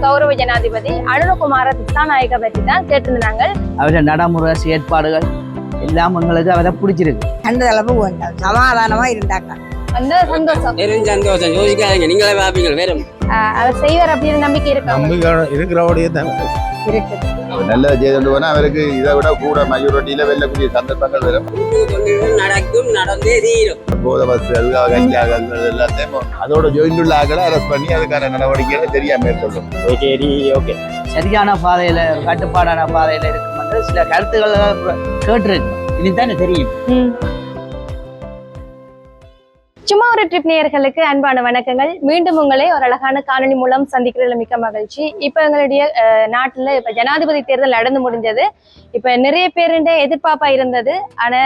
கௌரவ ஜனாதிபதி அனுரகுமார திசாநாயக்க பற்றி தான் கேட்டிருந்தாங்க. அவருடைய நடைமுறை செயற்பாடுகள் எல்லாம் எங்களுக்கு அவரை பிடிச்சிருக்கு. கண்ட அளவு சமாதானமா இருந்தாங்க. அந்த சந்தோஷம். வெறும் சந்தோஷம். யோசிக்காதீங்க. நீங்களே பார்ப்பீங்க. வெறும். ஆஹ் அவர் செய்வார் அப்படின்னு நம்பிக்கை இருக்கு? நம்பிக்கை இருக்கிறபடியே தான் இருக்கு அவர் நல்லதை செய்து அவருக்கு இதை விட கூட மையூரிட்டியில வெல்லக்கூடிய சந்தர்ப்பங்கள் வரும். நடக்கும் நடந்தே தீரும். போத வசதிகள் கஞ்சாக்கள் எல்லாத்தையும் அதோட ஜாயிண்ட் உள்ள ஆக்களை அரெஸ்ட் பண்ணி அதுக்கான நடவடிக்கைகளை சரியா மேற்கொள்ளும் சரி ஓகே சரியான பாதையில கட்டுப்பாடான பாதையில இருக்கும் சில கருத்துக்களை கேட்டிருக்கு. இனிதானே தெரியும். ம். சும்மா ஒரு ட்ரிப் நேயர்களுக்கு அன்பான வணக்கங்கள். மீண்டும் உங்களை ஒரு அழகான காணொலி மூலம் சந்திக்கிறதுல மிக்க மகிழ்ச்சி. இப்போ எங்களுடைய நாட்டில் இப்போ ஜனாதிபதி தேர்தல் நடந்து முடிஞ்சது. இப்ப நிறைய பேருண்ட எதிர்பார்ப்பா இருந்தது. ஆனா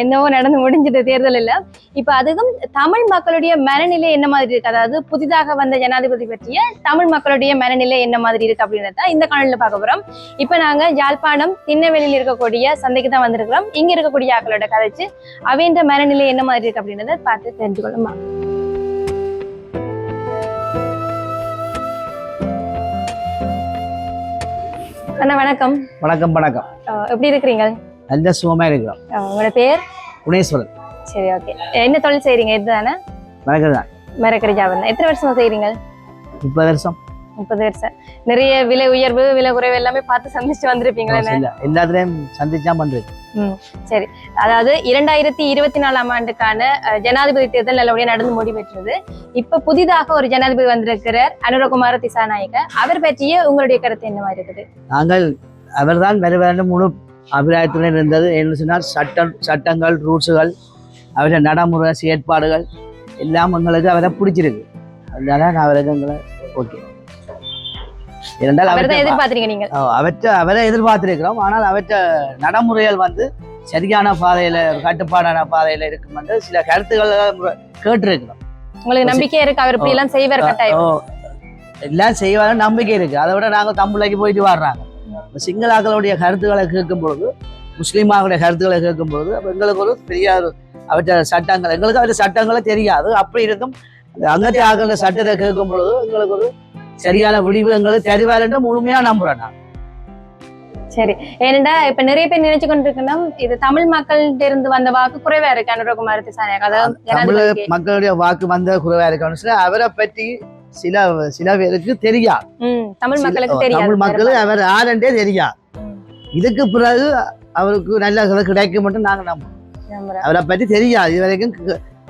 என்னவோ நடந்து முடிஞ்சது தேர்தல் இல்ல. இப்ப அதுவும் தமிழ் மக்களுடைய மனநிலை என்ன மாதிரி இருக்கு? அதாவது புதிதாக வந்த ஜனாதிபதி பற்றிய தமிழ் மக்களுடைய மனநிலை என்ன மாதிரி இருக்கு அப்படின்றத இந்த காணொலியில பார்க்க போறோம். இப்ப நாங்க யாழ்ப்பாணம் திண்ணவெளியில் இருக்கக்கூடிய சந்தைக்கு தான் வந்திருக்கிறோம். இங்க இருக்கக்கூடிய ஆக்களோட கதைச்சு அவைன்ற மனநிலை என்ன மாதிரி இருக்கு அப்படின்றத பார்த்து தெரிஞ்சுக்கொள்ளுமா? அண்ணா வணக்கம். வணக்கம் வணக்கம். எப்படி இருக்கிறீங்க? நல்ல சுகமா இருக்கிறோம். உங்களோட பேர்? குணேஸ்வரன். சரி ஓகே. என்ன தொழில் செய்றீங்க? இதுதானே? வணக்கம் தான் மரக்கறி ஜாபம் எத்தனை வருஷமா செய்றீங்க? முப்பது வருஷம். முப்பது வருஷம் நிறைய விலை உயர்வு விலை குறைவு எல்லாமே பார்த்து சந்திச்சு வந்திருப்பீங்களே எல்லாத்துலயும் சந்திச்சா பண்றது. சரி. அதாவது இரண்டாயிரத்தி இருபத்தி நாலாம் ஆண்டுக்கான ஜனாதிபதி தேர்தல் நல்லபடியா நடந்து முடிவெற்றது இப்ப புதிதாக ஒரு ஜனாதிபதி வந்திருக்கிறார் அனுரகுமார திசாநாயக்க. அவர் பற்றிய உங்களுடைய கருத்து என்னவா இருக்குது? நாங்கள் அவர்தான் வர வேண்டும் முழு அபிப்பிராயத்துடன் இருந்தது. என்ன சொன்னால் சட்டம் சட்டங்கள் ரூல்ஸுகள் அவருடைய நடைமுறை செயற்பாடுகள் எல்லாம் எங்களுக்கு அவரை பிடிச்சிருக்கு. அதனால நான் அவருக்கு எங்களை ஓகே. இரண்டால் அவர் எதிர்பார்த்தீங்க நீங்க அவற்றை அவரை எதிர்பார்த்திருக்கிறோம். ஆனால் அவற்றை நடைமுறைகள் வந்து சரியான பாதையில கட்டுப்பாடான பாதையில இருக்கும் என்று சில கருத்துக்களை கேட்டிருக்கிறோம். உங்களுக்கு நம்பிக்கை இருக்கு? அவர் இப்படி எல்லாம் செய்வார் கட்டாயம். எல்லாம் செய்வாங்க நம்பிக்கை இருக்கு. அதை விட நாங்க தமிழைக்கு போயிட்டு வர்றாங்க. சிங்களாக்களுடைய கருத்துக்களை கேட்கும் பொழுது முஸ்லீமாவுடைய கருத்துக்களை கேட்கும் பொழுது எங்களுக்கு ஒரு பெரிய ஒரு அவற்றை சட்டங்கள் எங்களுக்கு அவற்றை சட்டங்களே தெரியாது. அப்படி இருக்கும் அங்கத்தை ஆக்கிற சட்டத்தை கேட்கும் பொழுது எங்களுக்கு ஒரு சரியான விடிவு எங்களுக்கு தெரிவார் என்று முழுமையா நம்புறேன் நான். சரி. ஏனென்றா இப்ப நிறைய பேர் நினைச்சு கொண்டிருக்கணும் இது தமிழ் மக்கள்கிட்ட இருந்து வந்த வாக்கு குறைவா இருக்கு அனுரகுமார திசாநாயக்க அதாவது. மக்களுடைய வாக்கு வந்த குறைவா சொல்லி அவரை பற்றி சில சில பேருக்கு தெரியாது ம், தமிழ் மக்களுக்கு ஓ, தெரியாது. தமிழ் மக்களுக்கு அவர் தெரியாது ம். இதுக்கு பிறகு அவருக்கு நல்ல கிடைக்கும் மட்டும் நாங்க நம்புறோம். அவரை பற்றி தெரியாது. இது வரைக்கும்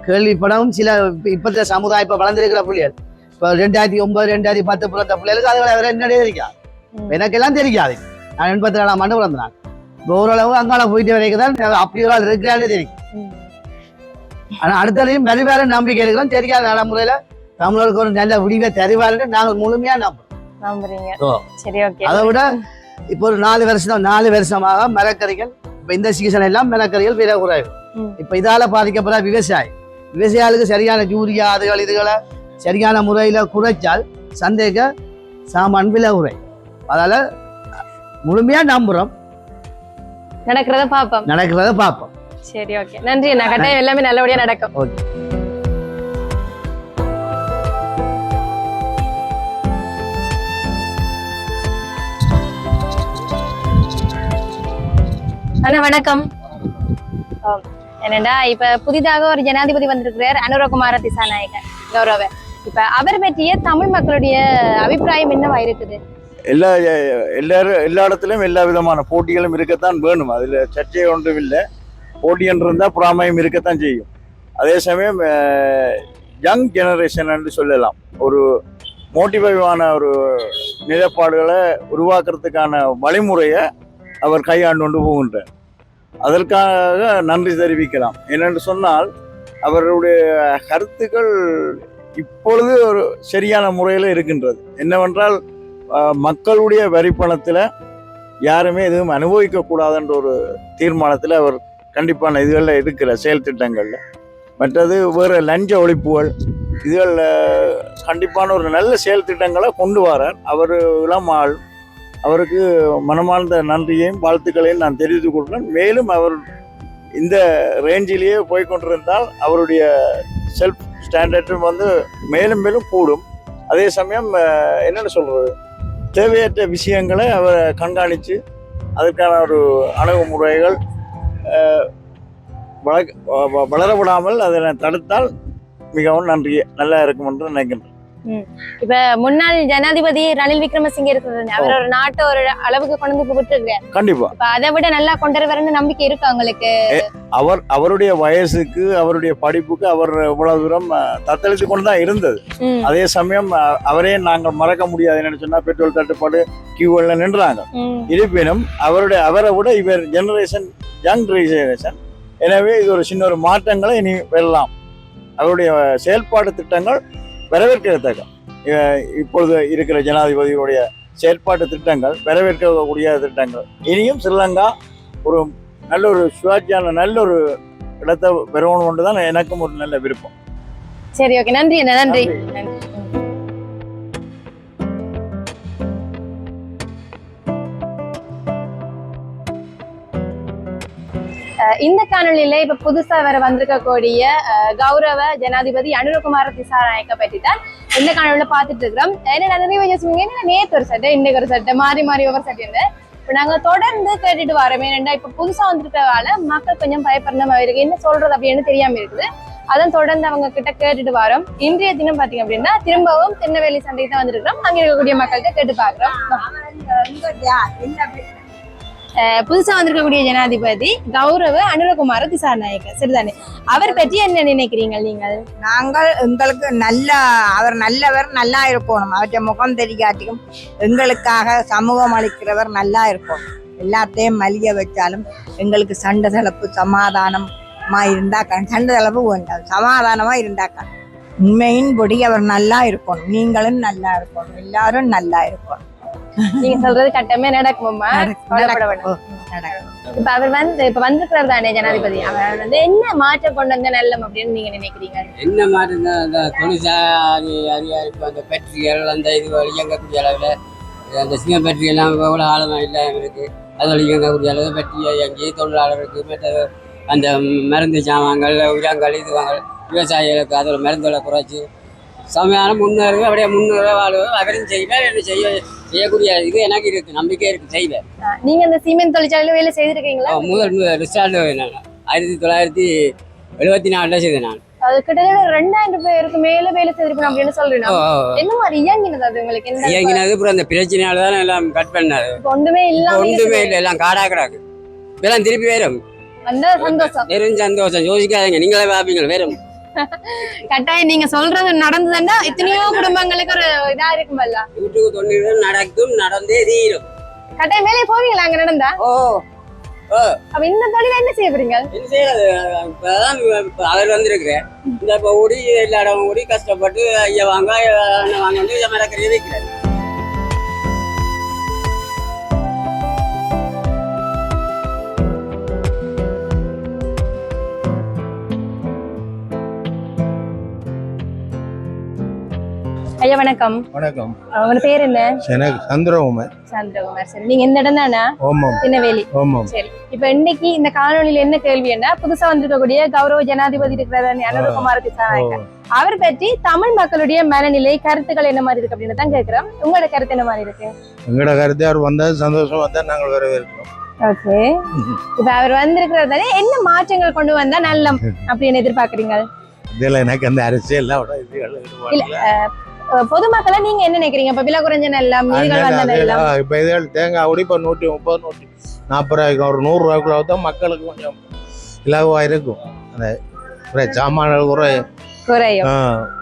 கேள்விப்படவும் சில இப்ப- இப்பத்த சமுதாயம் இப்ப வளர்ந்திருக்கிற பிள்ளைகள். இப்போ ரெண்டாயிரத்தி ஒன்பது ரெண்டாயிரத்தி பத்து பிறந்த பிள்ளைகளுக்கு அதுகளை அவர் என்னடே தெரியாது. எனக்கெல்லாம் தெரியாது. நான் எண்பத்தி ஏழாம் ஆண்டு பிறந்தேன் இப்போ ஓரளவு அங்கால போயிட்டு வரைக்கும் தான் அப்படி ஒரு ஆள் இருக்கிறாரு தெரியும். ம். ஆனா அடுத்ததையும் வேறு வேற நம்பிக்கை இருக்கிறோம் தெரியாத நடைமுறையில தமிழருக்கு ஒரு நல்ல விடிவை தருவாருன்னு நாங்கள் முழுமையா நம்புறோம். அதை விட இப்போ ஒரு நாலு வருஷம் நாலு வருஷமாக மரக்கறிகள் இப்போ இந்த சீசன் எல்லாம் மரக்கறிகள் விலை குறைவு. இப்போ இதால பாதிக்கப்படுற விவசாயி. விவசாயிகளுக்கு சரியான யூரியா அதுகள் இதுகளை சரியான முறையில குறைச்சால் சந்தைக்கு சாமான் விலை குறை அதால முழுமையா நம்புறோம். நடக்கிறத பாப்போம். நடக்கிறத பார்ப்போம் சரி ஓகே நன்றி நான் கட்டாயம் எல்லாமே நல்லபடியா நடக்கும். ஓகே. அண்ணா வணக்கம். என்னடா இப்ப புதிதாக ஒரு ஜனாதிபதி வந்திருக்கிறார் அனுரகுமார திசாநாயக்க கௌரவ. இப்ப அவர் பற்றிய தமிழ் மக்களுடைய அபிப்பிராயம் என்னவா இருக்குது? எல்லா எல்லாரும் எல்லா இடத்துலயும் எல்லா விதமான போட்டிகளும் இருக்கத்தான் வேணும். அதுல சர்ச்சை ஒன்றும் இல்லை. போட்டி என்று இருந்தால் இருக்கத்தான் செய்யும். அதே சமயம் யங் ஜெனரேஷன் என்று சொல்லலாம். ஒரு மோட்டிவேவான ஒரு நிலைப்பாடுகளை உருவாக்குறதுக்கான வழிமுறையை அவர் கையாண்டு கொண்டு போகின்றார். அதற்காக நன்றி தெரிவிக்கலாம். ஏனென்று சொன்னால் அவருடைய கருத்துக்கள் இப்பொழுது ஒரு சரியான முறையில் இருக்கின்றது. என்னவென்றால் மக்களுடைய வரிப்பணத்தில் யாருமே எதுவும் அனுபவிக்க கூடாதுன்ற ஒரு தீர்மானத்தில் அவர் கண்டிப்பான இதுகளில் இருக்கிற செயல் திட்டங்களில். மற்றது வேறு லஞ்ச ஒழிப்புகள் இதுகளில் கண்டிப்பான ஒரு நல்ல செயல் திட்டங்களை கொண்டு வரார். அவர் இளம் ஆள். அவருக்கு மனமார்ந்த நன்றியையும் வாழ்த்துக்களையும் நான் தெரிவித்துக் கொள்கிறேன். மேலும் அவர் இந்த ரேஞ்சிலேயே போய்கொண்டிருந்தால் அவருடைய செல்ஃப் ஸ்டாண்டர்டும் வந்து மேலும் மேலும் கூடும். அதே சமயம் அஹ், என்னன்னு தேவையற்ற விஷயங்களை அவர் கண்காணித்து அதற்கான ஒரு அணுகுமுறைகள் வள- வ- வளர விடாமல் அதனை தடுத்தால் மிகவும் நன்றி நல்லா இருக்கும் என்று நினைக்கின்றேன். இப்ப முன்னாள் ஜனாதிபதி ரணில் விக்ரமசிங்க இருக்கிறது அவர் ஒரு நாட்டை ஒரு அளவுக்கு கொண்டு வந்து விட்டுருக்காரு கண்டிப்பா. இப்ப அதை விட நல்லா கொண்டு வருவாருன்னு நம்பிக்கை இருக்கு அவங்களுக்கு அவர் அவருடைய வயசுக்கு அவருடைய படிப்புக்கு அவர் இவ்வளவு தூரம் தத்தளித்து கொண்டு தான் இருந்தது. அதே சமயம் அவரே நாங்கள் மறக்க முடியாது சொன்னா பெட்ரோல் தட்டுப்பாடு கியூவில் நின்றாங்க. இருப்பினும் அவருடைய அவரை விட இவர் ஜெனரேஷன் யங் ஜெனரேஷன் எனவே இது ஒரு சின்ன ஒரு மாற்றங்களை இனி வெல்லலாம். அவருடைய செயல்பாடு திட்டங்கள் வரவேற்கத்தக்க இப்பொழுது இருக்கிற ஜனாதிபதியுடைய செயற்பாட்டு திட்டங்கள் வரவேற்கக்கூடிய திட்டங்கள். இனியும் ஸ்ரீலங்கா ஒரு நல்ல ஒரு சுயாட்சியான நல்ல ஒரு இடத்தை பெறணும் தான் எனக்கும் ஒரு நல்ல விருப்பம். சரி ஓகே. நன்றி அண்ணா. நன்றி. இந்த காணொலியில இப்ப புதுசா வேற வந்திருக்கக்கூடிய கௌரவ ஜனாதிபதி அனுரகுமார திசாநாயக்க பற்றி தான் இந்த காணொலியில பாத்துட்டு இருக்கிறோம் என்ன நிறைய வயசு சொன்னீங்க என்ன நேத்து ஒரு சட்டை இன்னைக்கு ஒரு சட்டை மாறி மாறி ஒவ்வொரு சட்டை இருந்து இப்ப நாங்க தொடர்ந்து கேட்டுட்டு வரோம் ஏன்னா இப்ப புதுசா வந்திருக்கவால மக்கள் கொஞ்சம் பயப்படுற மாதிரி இருக்கு என்ன சொல்றது அப்படின்னு தெரியாம இருக்குது அதான் தொடர்ந்து அவங்க கிட்ட கேட்டுட்டு வரோம் இன்றைய தினம் பாத்தீங்க அப்படின்னா திரும்பவும் திருநெல்வேலி சந்தைக்கு தான் வந்திருக்கிறோம் அங்க இருக்கக்கூடிய மக்கள்கிட்ட கேட்டு பாக்குறோம் புதுசாக புதுசா வந்திருக்கக்கூடிய ஜனாதிபதி கௌரவ அனுரகுமார திசாநாயக்க. சரிதானே? அவர் பற்றி என்ன நினைக்கிறீங்க நீங்கள்? நாங்கள் எங்களுக்கு நல்ல அவர் நல்லவர் நல்லா இருக்கணும் அவற்றை முகம் தெரியாட்டியும் எங்களுக்காக சமூகம் அளிக்கிறவர் நல்லா இருப்போம். எல்லாத்தையும் மலிய வச்சாலும் எங்களுக்கு சண்டை தளப்பு சமாதானமா இருந்தாக்க சண்டை தளப்பு வேண்டாம் சமாதானமா இருந்தாக்க உண்மையின்படி அவர் நல்லா இருக்கணும் நீங்களும் நல்லா இருக்கணும் எல்லாரும் நல்லா இருக்கணும் நீங்க சொல்றது கட்டமே நடக்குமாம்மா நடக்கும், கவலைப்பட. வேண்டாம். இப்ப அவர் வந்து இப்ப வந்திருக்கிறார் தானே ஜனாதிபதி? அவர் வந்து என்ன மாற்றம் கொண்டு வந்த நல்லம்? அப்படின்னு நீங்க நினைக்கிறீங்க? என்ன மாதிரி இருந்தா அந்த தொழிற்சாலை அதிகாரிப்பு அந்த பேட்டரிகள் அந்த இது இயங்கக்கூடிய அளவில் அந்த சிங்க பேட்டரி எல்லாம் எவ்வளோ ஆழமாக இல்லாமல் இருக்கு. அதில் இயங்கக்கூடிய அளவு பேட்டரி இயங்கி தொழிலாளருக்கு மற்ற அந்த மருந்து சாமான்கள் உரங்கள் இதுவாங்கள் விவசாயிகளுக்கு அதில் மருந்துகளை குறைச்சி சமையான முன்னேறுவே அப்படியே முன்னேற வாழ்வு அவரும் செய்வேன் என்ன செய்ய செய்யக்கூடிய இது எனக்கு இருக்கு நம்பிக்கை இருக்கு செய்வேன். நீங்க இந்த சீமெண்ட் தொழிற்சாலையில வேலை செய்திருக்கீங்களா? முதல் ரிஸ்டார்ட் நான். ஆயிரத்தி தொள்ளாயிரத்தி எழுபத்தி நாலில் செய்தேன் நான். அது கிட்டத்தட்ட ரெண்டாயிரம் பேருக்கு மேல வேலை செய்திருக்கணும் அப்படின்னு சொல்றேன். என்ன மாதிரி இயங்கினது அது உங்களுக்கு? என்ன இயங்கினது அப்புறம் அந்த பிரச்சனையால தான் எல்லாம் கட் இப்ப ஒன்றுமே இல்லாம ஒன்றுமே. இல்லை எல்லாம் காடா கிடக்கு. இதெல்லாம் திருப்பி வரும் அந்த சந்தோஷம். வெறும் சந்தோஷம். யோசிக்காதீங்க நீங்களே பார்ப்பீங்க வெறும். கட்டாயம் நீங்க சொல்றது நடந்ததுன்னா எத்தனையோ குடும்பங்களுக்கு ஒரு இதா இருக்குமல்ல? நூற்றுக்கு தொண்ணூறு நடக்கும் நடந்தே தீரும். கட்டாயம் வேலையை போவீங்களா? அங்க நடந்தா? ஓ அப்ப இந்த தொழில என்ன செய்ய போறீங்க? என்ன செய்யறது? இப்பதான் இப்ப அவர் வந்திருக்கிறேன் இந்த இப்போ ஓடி எல்லா இடமும் ஓடி கஷ்டப்பட்டு ஐயா வாங்க வாங்க வந்து இதை மிளக்கறியை ஐயா வணக்கம். வணக்கம். உங்க பேர் என்ன? எனக்கு சந்திரகுமார். சந்திரகுமார் சரி. நீங்க எந்த இடம் தானா ஓமம். திருநெல்வேலி ஓமம். சரி. இப்ப இன்னைக்கு இந்த காணொளியில என்ன கேள்வி என்ன? புதுசா வந்திருக்கக்கூடிய கௌரவ ஜனாதிபதி இருக்கிற அனுரகுமார அவர் பற்றி தமிழ் மக்களுடைய மனநிலை கருத்துக்கள் என்ன மாதிரி இருக்கு அப்படின்னு தான் கேக்குறோம். உங்களோட கருத்து என்ன மாதிரி இருக்கு? எங்களோட கருத்து அவர் வந்தால் சந்தோஷம் வந்தால் நாங்கள் வரவேற்கிறோம். ஓகே. இப்ப அவர் வந்திருக்கிறது தானே என்ன மாற்றங்கள் கொண்டு வந்தா நல்லம் அப்படின்னு எதிர்பார்க்கறீங்க? இதில் எனக்கு அந்த இதுகள் இல்ல. பொதுமக்களை நீங்க என்ன நினைக்கிறீங்க? இப்ப விலை குறைஞ்ச நல்லம் வந்த நல்லம் இப்போ இதுகள் தேங்காய் கூட இப்போ நூற்றி முப்பது நூற்றி நாற்பது ரூபாய்க்கு ஒரு நூறு ரூபாய்க்குள்ள தான் மக்களுக்கு கொஞ்சம் இலகுவாக இருக்கும். அந்த சாமான்கள் குறை. குறையும்.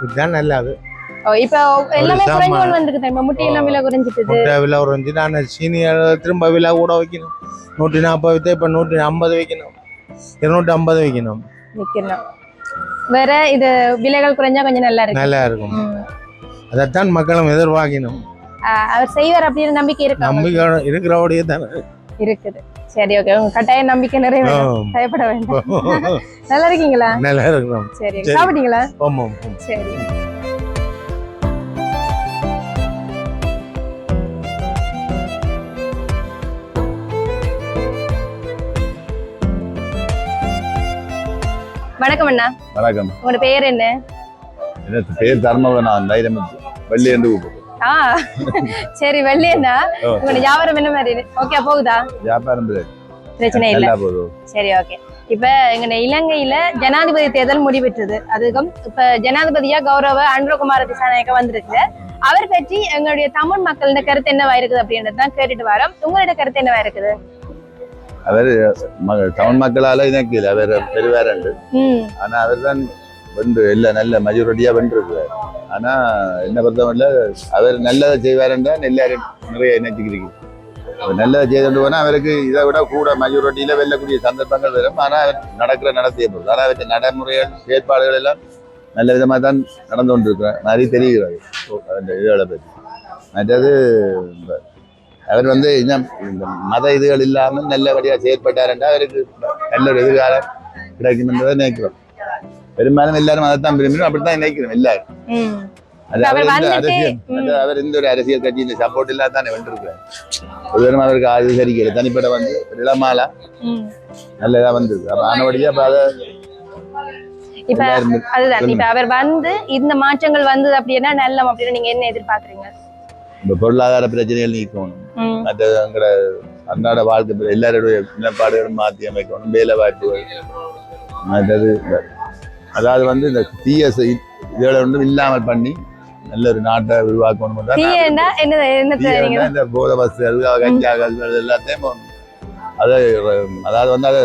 இதுதான் நல்லாது. இப்ப எல்லாமே. குறைஞ்சு கொண்டு வந்திருக்கு தெரியுமா? முட்டை எல்லாம் விலை குறைஞ்சிட்டு முட்டை விலை ஒரு அஞ்சு நான் சீனி திரும்ப விலை கூட வைக்கணும் நூற்றி நாற்பது விற்று இப்போ நூற்றி ஐம்பது வைக்கணும் இருநூற்றி ஐம்பது வைக்கணும் வேற இது விலைகள் குறைஞ்சா கொஞ்சம் நல்லா இருக்கு நல்லா இருக்கும். அதைத்தான் மக்களும் எதிர்பார்க்கணும். அவர் செய்வார் அப்படின்னு நம்பிக்கை இருக்கு நம்பிக்கை இருக்கிறபடியே தானே. இருக்குது. சரி ஓகே உங்க கட்டாய நம்பிக்கை நிறைய. பயப்பட வேண்டாம். நல்லா இருக்கீங்களா? நல்லா இருக்கிறோம். சரி. சாப்பிட்டீங்களா? ஆமாம். சரி. வணக்கம் அண்ணா. வணக்கம். உங்களோட பேர் என்ன? பேர் தர்மபுரம் தைரம் வெள்ளி என்று கூப்பிடுவோம் ஆ சரி வெள்ளியண்ணா உங்களோட வியாபாரம் என்ன மாதிரி? ஓகே போகுதா? வியாபாரம் பிரச்சனை இல்ல. சரி ஓகே இப்ப எங்க இலங்கையில ஜனாதிபதி தேர்தல் முடிவெற்றது. அதுக்கும் இப்ப ஜனாதிபதியா கௌரவ அன்ரகுமார திசாநாயக்க வந்திருக்கு. அவர் பற்றி எங்களுடைய தமிழ் மக்களோட கருத்து என்னவா இருக்குது அப்படின்றது தான் கேட்டுட்டு வரோம். உங்களோட கருத்து என்னவா இருக்குது? அவர் தமிழ் மக்களால இணைக்கல. அவர் பெருவாரண்டு. ஆனா அவர் தான் வென்று எல்லாம் நல்ல மெஜாரிட்டியாக வென்றிருக்கிறார் ஆனா என்ன பொறுத்தவரையில அவர் நல்லதை செய்வாருன்னு எல்லாரும் நிறைய நினைச்சுக்கிறீங்க அவர் நல்லதை செய்துட்டு போனால் அவருக்கு இதை விட கூட மெஜாரிட்டியில் வெல்லக்கூடிய சந்தர்ப்பங்கள் வரும். ஆனால் அவர் நடக்கிற நடத்திய பொருள் ஆனால் அவருக்கு நடைமுறைகள் செயற்பாடுகள் எல்லாம் நல்ல விதமாக தான் நடந்து கொண்டிருக்கிற மாதிரி தெரிகிறது. அந்த இதுகளை பற்றி. மற்றது அவர் வந்து இன்னும் இந்த மத இதுகள் இல்லாமல் நல்லபடியாக செயற்பட்டார் என்றால் அவருக்கு நல்ல ஒரு எதிர்காலம் கிடைக்கும் என்றதை நினைக்கிறோம். பெரும்பாலும் எல்லாரும் அதைத்தான் விரும்பணும் அப்படித்தான் நினைக்கிறோம் எல்லாரும் அது அவர் இந்த அரசியல் அவர் இந்த ஒரு அரசியல் கட்சியின் சப்போர்ட் இல்லாத தானே வென்றிருக்கிறார் ஒரு தரம் அவருக்கு சரிக்கல தனிப்பட்ட வந்து இளமாலா நல்லதா வந்திருக்கு அப்ப ஆனபடியா அப்ப அதை இப்ப அதுதான் இப்ப அவர் வந்து இந்த மாற்றங்கள் வந்தது அப்படின்னா நல்லம் அப்படின்னு நீங்க என்ன எதிர்பார்க்கறீங்க இந்த பொருளாதார பிரச்சனைகள் நீக்கணும் ம் மற்றது எங்களோட அன்றாட வாழ்க்கை எல்லாருடைய நிலப்பாடுகளும் மாற்றி அமைக்கணும் வேலை வாய்ப்புகள் மற்றது அதாவது வந்து இந்த தீய இதுகளை ஒன்றும் இல்லாமல் பண்ணி நல்ல ஒரு நாட்டை உருவாக்கணும் இந்த போத வசதிகள் கஞ்சா எல்லாத்தையும் அதை அதாவது வந்து அதை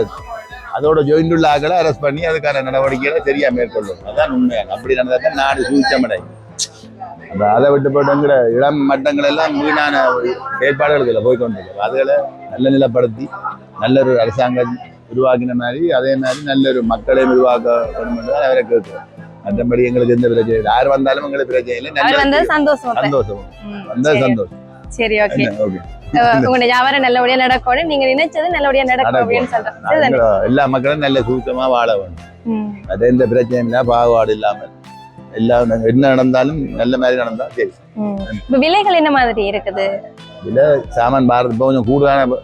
அதோட ஜாயிண்ட் உள்ள ஆக்களை அரெஸ்ட் பண்ணி அதுக்கான நடவடிக்கைகளை சரியா மேற்கொள்ளும். அதான் உண்மை. அப்படி நடந்தா தான் நாடு சூழ்ச்சமடை அந்த அதை விட்டு போட்டுங்கிற இளம் மட்டங்கள் எல்லாம் வீணான ஏற்பாடுகளுக்குள்ள போய் கொண்டிருக்கு அதுகளை நல்ல நிலப்படுத்தி நல்ல ஒரு அரசாங்கம் உருவாக்கின மாதிரி அதே மாதிரி நல்ல ஒரு மக்களையும் உருவாக்க தான் அவரை கேட்கிறோம். மற்றபடி எங்களுக்கு எந்த பிரச்சனை இல்லை. யார் வந்தாலும் எங்களுக்கு பிரச்சனை இல்லை. வந்தது சந்தோஷம். சந்தோஷம். ம், வந்தா சரி. சந்தோஷம். சரி ஓகே. ஓகே. உங்களோட வியாபாரம் நல்லபடியா நடக்கணும். நீங்க நினைச்சது நல்லபடியா நடக்கும். அப்படின்னு? நாங்கள் எல்லா மக்களும் நல்ல சுத்தமா வாழ வேண்டும். அது எந்த பிரச்சனையும் இல்லை. பாகுபாடு இல்லாமல். எல்லாம் நாங்க என்ன நடந்தாலும் நல்ல மாதிரி நடந்தா சரி. ம். இப்ப விலைகள் என்ன மாதிரி இருக்குது? சாமான் பாரத் இப்போ கொஞ்சம் கூடுதலான ப- ப-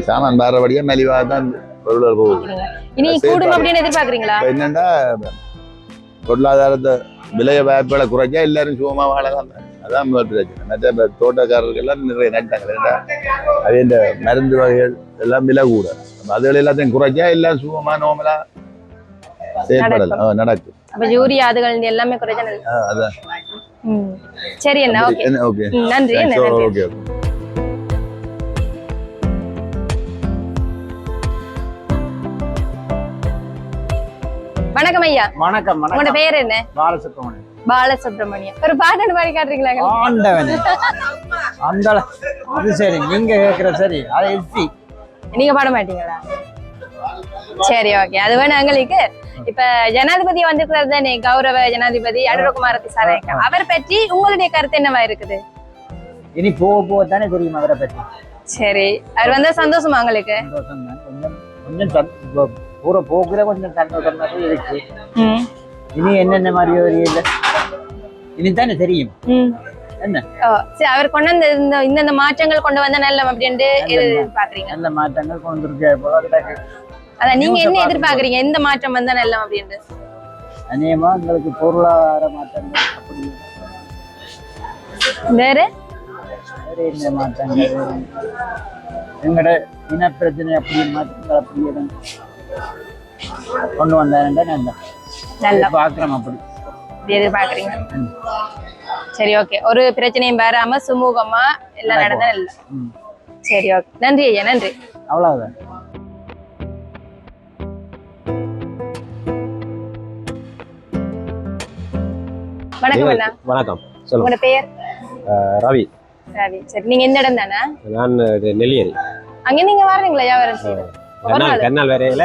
சாமான் பாடுறபடியா மலிவாக தான் பொருள்கள் போகுது. இனி கூடும். அப்படின்னு எதிர்பார்க்கறீங்களா? என்னன்னா பொருளாதாரத்தை விலைய வாய்ப்புகளை குறைச்சா எல்லாரும் சுகமா வாழலாம். அதான் முதல் பிரச்சனை. மற்ற தோட்டக்காரர்கள் எல்லாம் நிறைய நட்டாங்க. ஏன்னா, அது இந்த மருந்து வகைகள் எல்லாம் விலை கூட. அதுகள் எல்லாத்தையும் குறைச்சா எல்லாம் சுகமா நோமலா செயற்படலாம் ஆ, நடக்கும். அப்ப யூரியா அதுகள் எல்லாமே. ஆ, அதான். சரி என்ன ஓகே. நன்றி ஓகே. வணக்கம் ஐயா. வணக்கம் உங்களோட பேர் என்ன? பாலசுப்ரமணியம். பாலசுப்ரமணியம். ஒரு பாட்டு பாடி காட்டுறீங்களா ஆண்டவன். அந்த அது சரி நீங்க கேக்குற சரி அது எஸ்பி நீங்க பாட மாட்டீங்களா? சரி ஓகே. அது வேணும் எங்களுக்கு. இப்ப ஜனாதிபதி வந்திருக்கிறது தானே கௌரவ ஜனாதிபதி அனுரகுமார திசாநாயக்கா அவர் பற்றி உங்களுடைய கருத்து என்னவா இருக்குது? இனி போக போக தானே தெரியும் அவரை பற்றி. சரி அவர் வந்தா சந்தோஷமா உங்களுக்கு? கொஞ்சம் பூரா போக்குல கொஞ்சம் தான் இருக்கு. இனி என்னென்ன மாதிரி ஒரு இல்லை இனி தானே தெரியும். என்ன? சரி அவர் கொண்டு வந்த இந்த இந்தந்த மாற்றங்கள் கொண்டு வந்தா நல்லம் அப்படின்ட்டு எதிர்பார்க்கறீங்க. நல்ல மாற்றங்கள் கொண்டு இருக்க போல கிடக்கு. அதான் நீங்க என்ன பார்க்கும்போது. எதிர்பார்க்கறீங்க? எந்த மாற்றம் வந்தா நல்லம் அப்படின்ட்டு? அநேகமா உங்களுக்கு பொருளாதார மாற்றங்கள் அப்படி வேற? வேற என்ன மாற்றங்கள்? இனப்பிரச்சனை அப்படி மாற்றங்கள் அப்படி எதுவும் கொண்டு வந்தாருன்னா நல்ல நல்ல பார்க்குறோம் அப்படி. எதிர்பார்க்கறீங்க. சரி ஓகே. ஒரு பிரச்சனையும் வராம சுமூகமா எல்லாம் நடந்தா நல்ல. ம். சரி ஓகே. நன்றி ஐயா நன்றி. அவ்வளவுதான். வணக்கம் அண்ணா. வணக்கம். சொல்லுங்க. உங்களோட பேர்? அஹ் ரவி. ரவி. சரி நீங்க எந்த இடம் தானே? நான் நெல்லியரி அங்க நீங்க வரீங்களா வியாபாரம் செய்ய ஒரு கண்ணால் வேறையில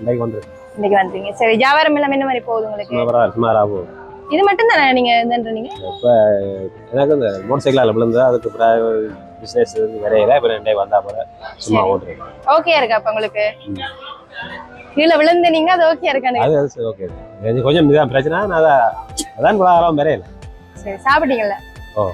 இன்றைக்கு வந்து இன்னைக்கு வந்தீங்க சரி வியாபாரம் எல்லாம் என்ன மாதிரி போகுது உங்களுக்கு? சுமாராக சுமாராக போகும் இது மட்டும் தானே நீங்க இதுன்றீங்க? இப்போ எனக்கு இந்த மோட்டர் சைக்கிளில் விழுந்து அதுக்கு பிறகு பிஸ்னஸ் வேறையில இப்போ ரெண்டே வந்தா போல சும்மா. ஓட்டுறேன் ஓகே இருக்கா அப்ப உங்களுக்கு. கீழே விழுந்தீங்க அது ஓகே இருக்கானு? அது அது ஓகே கொஞ்சம் இதான் பிரச்சனை நான் அதை அதான் கூட ஆறாம் வேறையில சரி சாப்பிட்டீங்கல்ல? ஓ.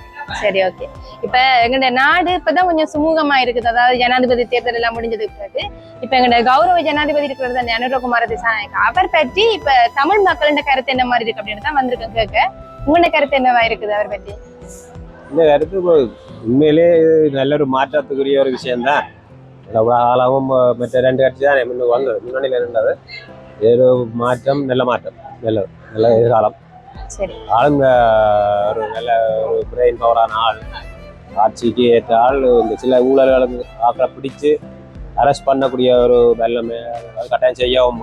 சரி ஓகே இப்ப எங்கட நாடு இப்பதான் கொஞ்சம் சுமூகமா இருக்குது. அதாவது ஜனாதிபதி தேர்தல் எல்லாம் முடிஞ்சது பிறகு இப்ப எங்கட கௌரவ ஜனாதிபதி இருக்கிறது அந்த அனுரகுமார திசாநாயக் அவர் பற்றி இப்ப தமிழ் மக்களின் கருத்து என்ன மாதிரி இருக்கு அப்படின்னு தான் வந்திருக்கேன். கேட்க உங்களோட கருத்து என்னவா இருக்குது அவர் பற்றி இந்த கருத்து உண்மையிலே நல்ல ஒரு மாற்றத்துக்குரிய ஒரு விஷயம்தான். அவ்வளோ காலமும் மற்ற ரெண்டு கட்சி தான் முன்னுக்கு வந்தது. முன்னணியில் இருந்தது ஒரு மாற்றம் நல்ல மாற்றம். நல்ல நல்ல எதிர்காலம். சரி. ஆளும் ஒரு நல்ல ஒரு பிரெயின் பவரான ஆள். ஆட்சிக்கு ஏற்ற ஆள். இந்த சில ஊழல்களுக்கு ஆக்களை பிடிச்சு அரெஸ்ட் பண்ணக்கூடிய ஒரு அது கட்டாயம் செய்யவும்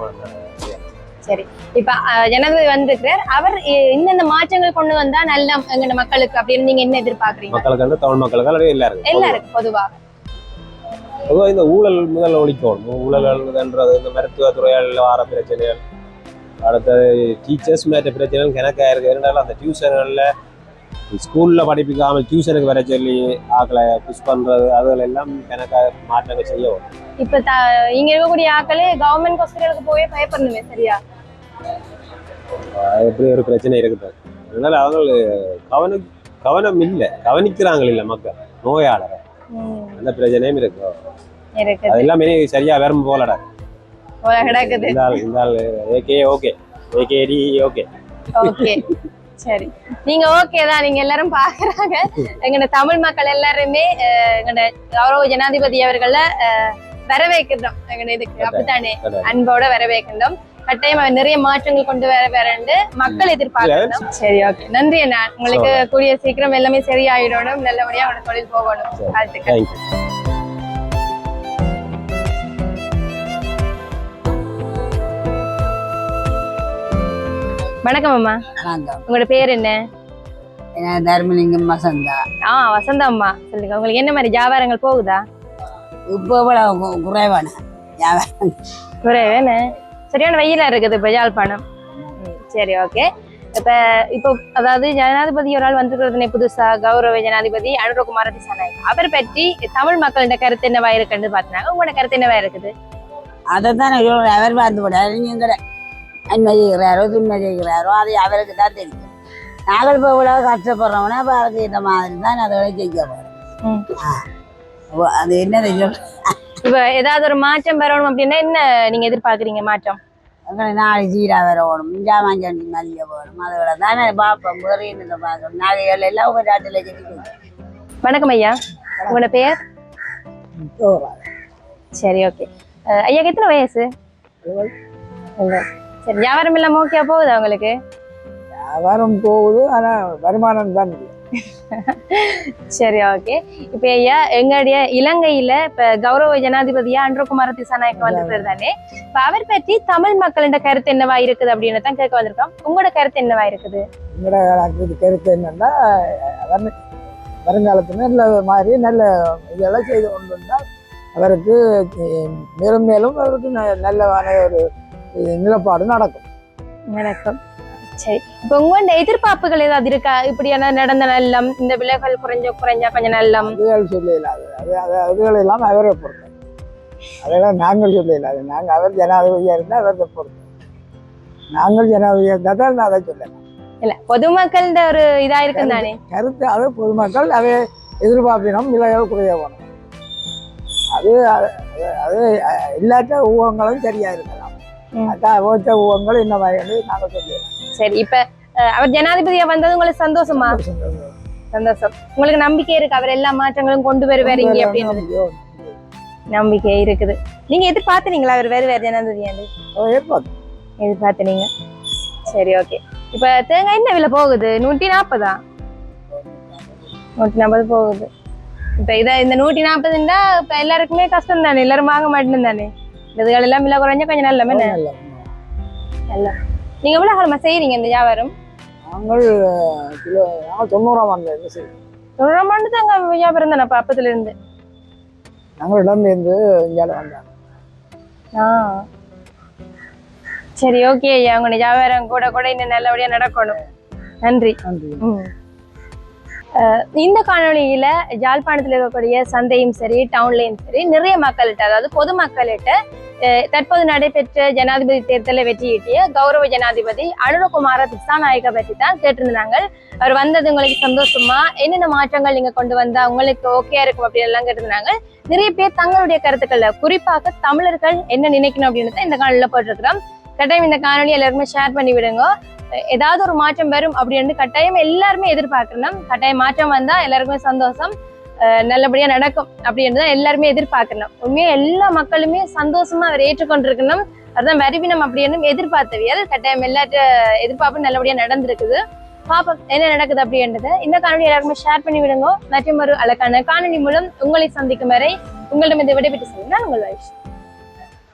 சரி. இப்ப அஹ், ஜனாதிபதி வந்திருக்கிறார். அவர் இந்தந்த மாற்றங்கள் கொண்டு வந்தா நல்ல எங்கட மக்களுக்கு அப்படின்னு நீங்க என்ன எதிர்பார்க்கறீங்க? மக்களுக்கு வந்து தமிழ் மக்களுக்கு எல்லாருக்கும். எல்லாருக்கும் பொதுவா. பொதுவாக இந்த ஊழல் முதல்ல ஒழிக்கணும் ஊழல்ன்றது இந்த மருத்துவத்துறையால் வர பிரச்சனைகள் அடுத்தது டீச்சர்ஸ் மேற்ற பிரச்சனைகள் கணக்காக இருக்கு இருந்தாலும் அந்த டியூஷன்களில் ஸ்கூலில் படிப்பிக்காமல் டியூஷனுக்கு வர சொல்லி ஆக்களை புஷ் பண்ணுறது அதுகள் எல்லாம் கணக்காக மாற்றங்கள் செய்யவும் இப்ப த- இங்க இருக்கக்கூடிய ஆக்களே கவர்மெண்ட் ஹாஸ்பிட்டலுக்கு போய் பயப்படணுமே சரியா? எப்படி ஒரு பிரச்சனை இருக்குது. அதனால அவங்க கவனம் கவனம் இல்லை. கவனிக்கிறாங்க இல்லை மக்கள் நோயாளரை. அந்த பிரச்சனையும் இருக்கு. இருக்குது. அதெல்லாம் சரியா வேறும் போலடா போல கிடக்குது. இந்த ஆள் இந்த ஆள். ஏகே ஓகே ஏகேடி ஓகே ஓகே சரி. நீங்க ஓகே தான். நீங்க எல்லாரும் பாக்குறாங்க. எங்கட தமிழ் மக்கள் எல்லாருமே எங்கட கௌரவ ஜனாதிபதி அவர்களை வரவேற்கிறோம் எங்கட இதுக்கு அப்படித்தானே. அன்போட வரவேற்கின்றோம். கட்டாயம் அவர் நிறைய மாற்றங்கள் கொண்டு வர வரண்டு மக்கள் எதிர்பார்க்கணும். சரி ஓகே நன்றி அண்ணா. உங்களுக்கு கூடிய சீக்கிரம் எல்லாமே சரியாயிடணும். நல்லபடியா அவனோட தொழில் போகணும். வாழ்த்துக்கள். வணக்கம் அம்மா. வணக்கம். உங்களோட பேர் என்ன? என்ன தர்மலிங்கம் வசந்தா. ஆ வசந்தா அம்மா. சொல்லுங்க உங்களுக்கு என்ன மாதிரி வியாபாரங்கள் போகுதா? இப்போ குறைவான வியாபாரம் சரியான வெயிலா இருக்குது இப்போ யாழ்ப்பாணம். சரி ஓகே. இப்ப இப்போ அதாவது ஜனாதிபதி ஒரு ஆள் வந்திருக்கிறதுனே புதுசா கௌரவ ஜனாதிபதி அனுரகுமார திசாநாயக். அவர் பற்றி தமிழ் மக்களோட கருத்து என்னவா இருக்குன்னு பார்த்தனாங்க உங்களோட கருத்து என்னவா இருக்குது? அதை தான் அவர் பார்த்து விடாரு நீங்கள் நன்மை செய்கிறாரோ துன்மை செய்கிறாரோ அது அவருக்கு தான் தெரியும். நாங்கள் இப்போ இவ்வளவு கஷ்டப்படுறோம்னா அதுக்கு இந்த மாதிரி தான் அதை செய்ய. போகிறோம் அது என்ன தெரியும் இப்ப ஏதாவது ஒரு மாற்றம் வரணும் அப்படின்னா என்ன நீங்க எதிர்பார்க்கறீங்க மாற்றம்? எங்களை நாளை சீரா வரணும். ஜாமான் சண்டி மல்லிகை போகணும் அதோட தானே பார்ப்போம். வேறு என்னத்தை பார்க்கணும்? நகைகள் எல்லாம் ஒரு நாட்டில் இருக்குது வணக்கம் ஐயா. உங்களோட பெயர்? சரி. ஓகே. ஐயா எத்தனை வயசு? சரி வியாபாரம் எல்லாம் ஓகே போகுதா உங்களுக்கு? வியாபாரம் போகுது ஆனா வருமானம் தான். சரி ஓகே இப்ப ஐயா எங்களுடைய இலங்கையில இப்ப கௌரவ ஜனாதிபதியா அன்றகுமார திசாநாயக்க வந்திருக்காரு தானே இப்ப அவர் பற்றி தமிழ் மக்களின் கருத்து என்னவா இருக்குது அப்படின்னு தான் கேட்க வந்திருக்கோம். உங்களோட கருத்து என்னவா இருக்குது? எங்களோட எனக்கு கருத்து என்னன்னா வருங்காலத்தில் நல்ல மாதிரி நல்ல இதெல்லாம் செய்து கொண்டு வந்தால் அவருக்கு மேலும் மேலும் அவருக்கு நல்லவான ஒரு நிலப்பாடு நடக்கும் வணக்கம் சரி இப்ப உங்களோட எதிர்பார்ப்புகள் ஏதாவது இருக்கா இப்படியான நடந்த நல்லம் இந்த விலைகள் குறைஞ்ச குறைஞ்சா கொஞ்சம் நல்லம் அதுகள் சொல்லல அது அது அது அதுகள் எல்லாம் அவரை பொறுத்து அதெல்லாம் நாங்கள் சொல்லல அது நாங்கள் அவர் ஜனாதிபதியாக இருந்தால் அவரை பொறுத்து நாங்கள் ஜனாதிபதியாக இருந்தால் தான் நான் அதை சொல்லலாம் இல்ல பொதுமக்கள்கிட்ட ஒரு இதா இருக்கும் தானே கருத்து அது பொதுமக்கள் அதை எதிர்பார்ப்பினம் விலைகள் குறைய வேணும் அது அது- இல்லாட்ட ஊகங்களும் சரியா இருக்கலாம் ம். அதான் ஓட்ட ஊகங்கள் இந்த மாதிரி நாங்கள் சொல்லலாம் சரி இப்ப அவர் ஜனாதிபதியா வந்தது உங்களுக்கு சந்தோஷமா? சந்தோஷம். உங்களுக்கு நம்பிக்கை இருக்கு அவர் எல்லா மாற்றங்களும் கொண்டு வருவார் இங்க அப்படின்னு. நம்பிக்கை இருக்குது. நீங்க எதிர்பார்த்தீங்களா அவர் வேறு வேறு ஜனாதிபதியாண்டு எதிர்பார்த்தீங்க. சரி ஓகே. இப்ப தேங்காய் என்ன விலை போகுது? நூற்றி நாற்பதா? நூற்றி நாற்பது போகுது. இப்ப இத இந்த நூற்றி நாற்பதுண்டா இப்ப எல்லாருக்குமே கஷ்டம் தானே எல்லாரும் வாங்க மாட்டேன்னு தானே இந்த இதுகள் எல்லாம் விலை குறைஞ்சா கொஞ்சம் நல்ல நல்ல. நீங்க எவ்வளவு காலமா செய்றீங்க இந்த வியாபாரம் நாங்கள் கிலோ நாங்கள் தொண்ணூறாம் ஆண்டு தொண்ணூறாம் ஆண்டு தாங்க வியாபாரம் தானே அப்ப அப்பத்துல இருந்து நாங்கள் இடம்பெயர்ந்து வந்தோம் ஆ சரி ஓகே ஐயா உங்களுடைய வியாபாரம் கூட கூட இன்னும் நல்லபடியா நடக்கணும் நன்றி நன்றி ம் இந்த காணொலியில் யாழ்ப்பாணத்தில் இருக்கக்கூடிய சந்தையும் சரி டவுன்லேயும் சரி நிறைய மக்கள்கிட்ட அதாவது பொதுமக்கள்கிட்ட தற்போது நடைபெற்ற ஜனாதிபதி தேர்தலில் வெற்றியீட்டிய கௌரவ ஜனாதிபதி அனுரகுமார திசாநாயக்க பற்றி தான் கேட்டிருந்தாங்க. அவர் வந்தது உங்களுக்கு சந்தோஷமா? என்னென்ன மாற்றங்கள் நீங்க கொண்டு வந்தா உங்களுக்கு ஓகே இருக்கும் அப்படின்னு எல்லாம் கேட்டிருந்தாங்க. நிறைய பேர் தங்களுடைய கருத்துக்கள்ல குறிப்பாக தமிழர்கள் என்ன நினைக்கணும் அப்படின்னு தான் இந்த காணொலியில் போட்டிருக்கிறோம். கட்டாயம் இந்த காணொலி எல்லாருமே ஷேர் பண்ணி விடுங்க ஏதாவது ஒரு மாற்றம் வரும் அப்படின்னு கட்டாயம் எல்லாருமே எதிர்பார்க்கணும். கட்டாயம் மாற்றம் வந்தா எல்லாருக்குமே சந்தோஷம். நல்லபடியாக நல்லபடியா நடக்கும் அப்படின்னு தான் எல்லாருமே எதிர்பார்க்கணும். உண்மையா எல்லா மக்களுமே சந்தோஷமா அவர் ஏற்றுக்கொண்டிருக்கணும். அதுதான் வரிவினம் அப்படின்னு எதிர்பார்த்தவியல். கட்டாயம் எல்லாற்ற எதிர்பார்ப்பும் நல்லபடியா நடந்திருக்குது. பாப்போம் என்ன நடக்குது அப்படின்றத. இந்த காணொலி எல்லாருமே ஷேர் பண்ணி விடுங்க. மற்றும் ஒரு அழகான காணொலி மூலம் உங்களை சந்திக்கும் வரை உங்களிடம் இந்த விடைபெற்று சொல்லுங்கள் உங்கள் வயசு